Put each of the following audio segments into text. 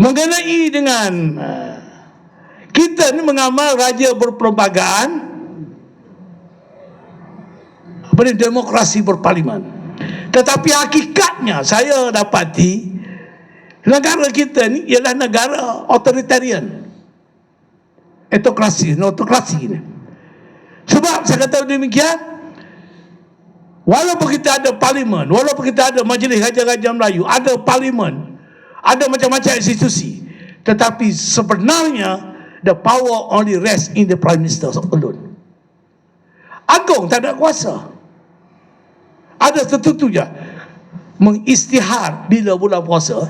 mengenai dengan uh, kita ni mengamal raja berperlembagaan apa ni? Demokrasi berparlimen. Tetapi hakikatnya saya dapati negara kita ni ialah negara authoritarian. Etokrasi autokrasi ni. Sebab saya kata demikian walaupun kita ada parlimen walaupun kita ada majlis raja-raja Melayu ada parlimen ada macam-macam institusi. Tetapi sebenarnya the power only rests in the prime minister alone agung tak ada kuasa. Ada tertentu je mengistihar bila bulan puasa.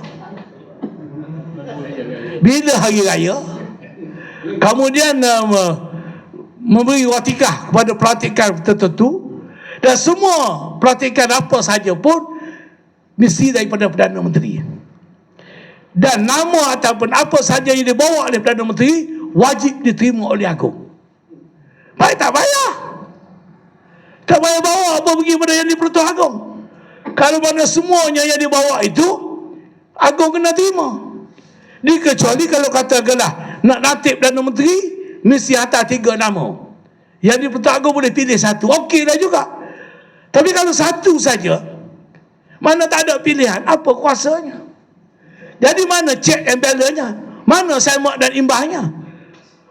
Bila hari raya. Kemudian uh, memberi watikah kepada pelatihan tertentu. Dan semua pelatihan apa sahaja pun mesti daripada Perdana Menteri dan nama ataupun apa sahaja yang dibawa oleh Perdana Menteri wajib diterima oleh Agung baik tak payah tak payah bawa apa pergi pada yang dipertuan Agung kalau mana semuanya yang dibawa itu Agung kena terima dikecuali kalau katakanlah nak natib Perdana Menteri mesti hantar tiga nama. Yang di Pertuan boleh pilih satu. Okeylah juga. Tapi kalau satu saja, mana tak ada pilihan, apa kuasanya? Jadi mana check and balance-nya? Mana semak dan imbahnya?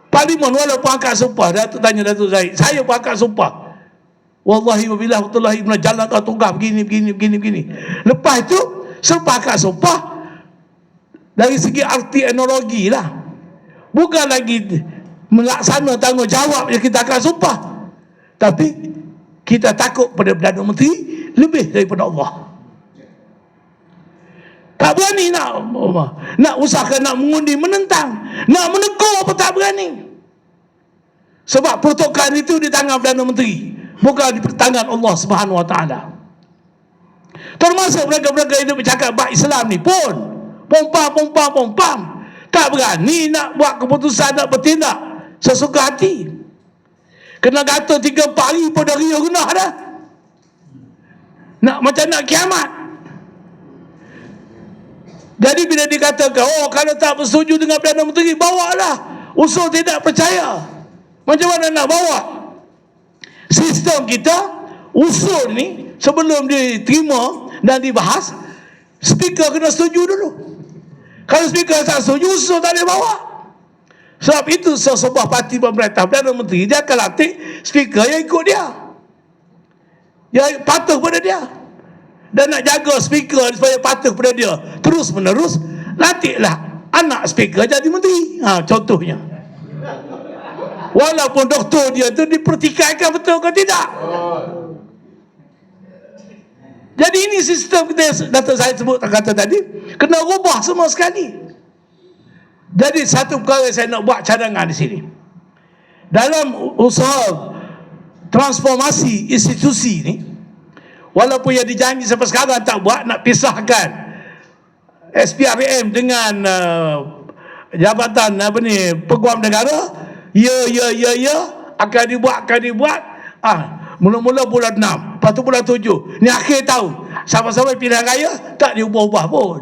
Parlimen walaupun angkat sumpah, Datuk tanya Datuk Zaid, saya pun angkat sumpah. Wallahi wa billahi ta'ala ibn jalan kau tunggah begini, begini, begini, begini. Lepas itu, selepas angkat sumpah, dari segi arti enologi lah. Bukan lagi melaksana tanggungjawab yang kita akan sumpah. Tapi kita takut pada Perdana Menteri lebih daripada Allah. Tak berani nak nak usahakan nak mengundi menentang, nak menegur apa tak berani. Sebab pertukaran itu di tangan Perdana Menteri, bukan di tangan Allah Subhanahu Wa Taala. Termasuk mereka-mereka yang bercakap bab Islam ni pun. Pompam pompam pompam tak berani nak buat keputusan nak bertindak. Sesuka hati. Kena kata tiga empat hari pun dah riuh dah. Nak macam nak kiamat jadi bila dikatakan oh kalau tak bersetuju dengan Perdana Menteri bawalah. Usul tidak percaya. Macam mana nak bawa? Sistem kita usul ni sebelum diterima dan dibahas speaker kena setuju dulu. Kalau speaker tak setuju usul tak boleh bawa. Sebab itu sebuah parti pemerintah Perdana Menteri dia akan latih speaker yang ikut dia. Yang patuh pada dia. Dan nak jaga speaker supaya patuh pada dia terus menerus latihlah anak speaker jadi menteri. Ha, contohnya. Walaupun doktor dia tu dipertikaikan betul ke tidak. Jadi ini sistem kita Datuk saya sebut kata tadi kena ubah semua sekali. Jadi satu perkara saya nak buat cadangan di sini. Dalam usaha transformasi institusi ni, walaupun yang dijanji sampai sekarang tak buat, nak pisahkan SPRM dengan uh, jabatan apa ni, peguam negara, ya, ya, ya, ya, akan dibuat, akan dibuat, ah, mula-mula bulan 6, lepas tu bulan 7, ni akhir tahun, sampai-sampai pilihan raya, tak diubah-ubah pun.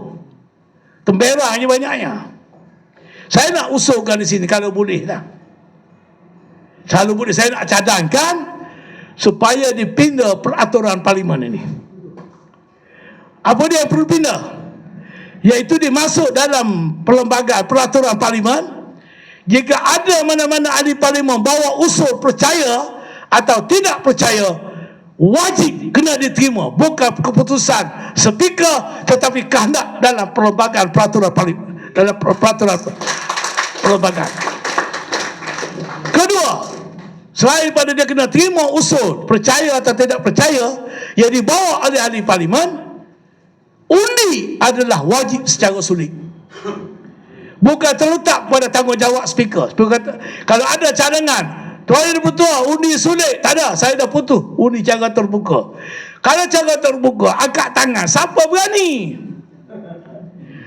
Temberahnya banyaknya. Saya nak usulkan di sini kalau boleh lah. Kalau boleh saya nak cadangkan supaya dipindah peraturan parlimen ini. Apa dia perlu pindah? Iaitu dimasuk dalam perlembagaan peraturan parlimen jika ada mana-mana ahli parlimen bawa usul percaya atau tidak percaya wajib kena diterima bukan keputusan speaker tetapi kehendak dalam perlembagaan peraturan parlimen dalam peraturan perlembagaan. Kedua, selain pada dia kena terima usul percaya atau tidak percaya yang dibawa oleh ahli parlimen, undi adalah wajib secara sulit. Bukan terletak pada tanggungjawab speaker. speaker kata, kalau ada cadangan, Tuan Yang Dipertua, undi sulit. Tak ada, saya dah putus. Undi cara terbuka. Kalau cara terbuka, angkat tangan. Siapa berani?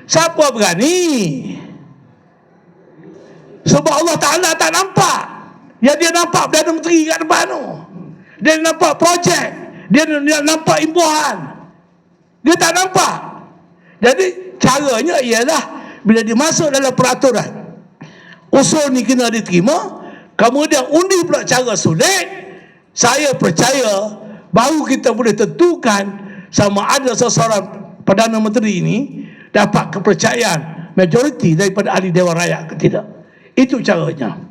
Siapa berani? Sebab Allah Ta'ala tak nampak. Yang dia nampak Perdana Menteri kat depan tu. Dia nampak projek. Dia, nampak imbuhan. Dia tak nampak. Jadi caranya ialah bila dimasuk dalam peraturan usul ni kena diterima kemudian undi pula cara sulit saya percaya baru kita boleh tentukan sama ada seseorang Perdana Menteri ini dapat kepercayaan majoriti daripada ahli Dewan Rakyat ke tidak itu caranya